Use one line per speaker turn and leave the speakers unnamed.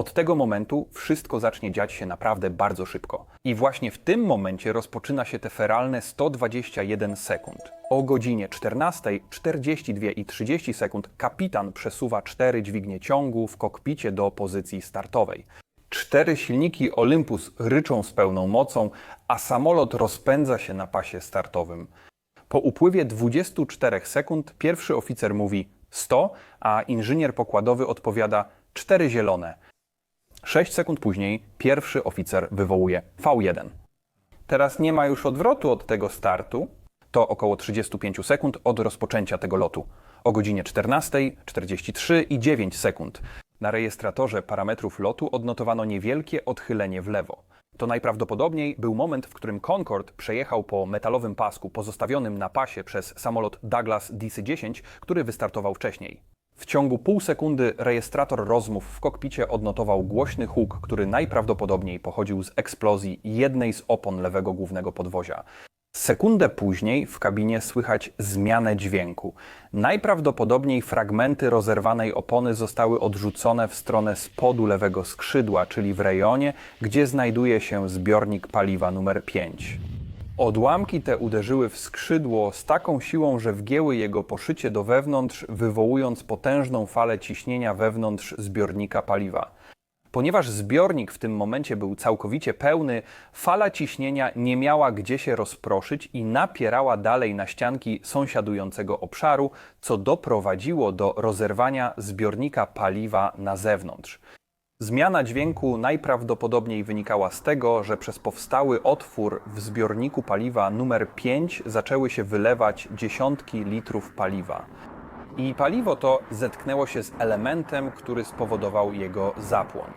Od tego momentu wszystko zacznie dziać się naprawdę bardzo szybko. I właśnie w tym momencie rozpoczyna się te feralne 121 sekund. O godzinie 14, 42 i 30 sekund kapitan przesuwa cztery dźwignie ciągu w kokpicie do pozycji startowej. Cztery silniki Olympus ryczą z pełną mocą, a samolot rozpędza się na pasie startowym. Po upływie 24 sekund pierwszy oficer mówi 100, a inżynier pokładowy odpowiada 4 zielone. 6 sekund później pierwszy oficer wywołuje V1. Teraz nie ma już odwrotu od tego startu. To około 35 sekund od rozpoczęcia tego lotu. O godzinie 14, 43 i 9 sekund. Na rejestratorze parametrów lotu odnotowano niewielkie odchylenie w lewo. To najprawdopodobniej był moment, w którym Concorde przejechał po metalowym pasku pozostawionym na pasie przez samolot Douglas DC-10, który wystartował wcześniej. W ciągu pół sekundy rejestrator rozmów w kokpicie odnotował głośny huk, który najprawdopodobniej pochodził z eksplozji jednej z opon lewego głównego podwozia. Sekundę później w kabinie słychać zmianę dźwięku. Najprawdopodobniej fragmenty rozerwanej opony zostały odrzucone w stronę spodu lewego skrzydła, czyli w rejonie, gdzie znajduje się zbiornik paliwa numer 5. Odłamki te uderzyły w skrzydło z taką siłą, że wgięły jego poszycie do wewnątrz, wywołując potężną falę ciśnienia wewnątrz zbiornika paliwa. Ponieważ zbiornik w tym momencie był całkowicie pełny, fala ciśnienia nie miała gdzie się rozproszyć i napierała dalej na ścianki sąsiadującego obszaru, co doprowadziło do rozerwania zbiornika paliwa na zewnątrz. Zmiana dźwięku najprawdopodobniej wynikała z tego, że przez powstały otwór w zbiorniku paliwa numer 5 zaczęły się wylewać dziesiątki litrów paliwa. I paliwo to zetknęło się z elementem, który spowodował jego zapłon.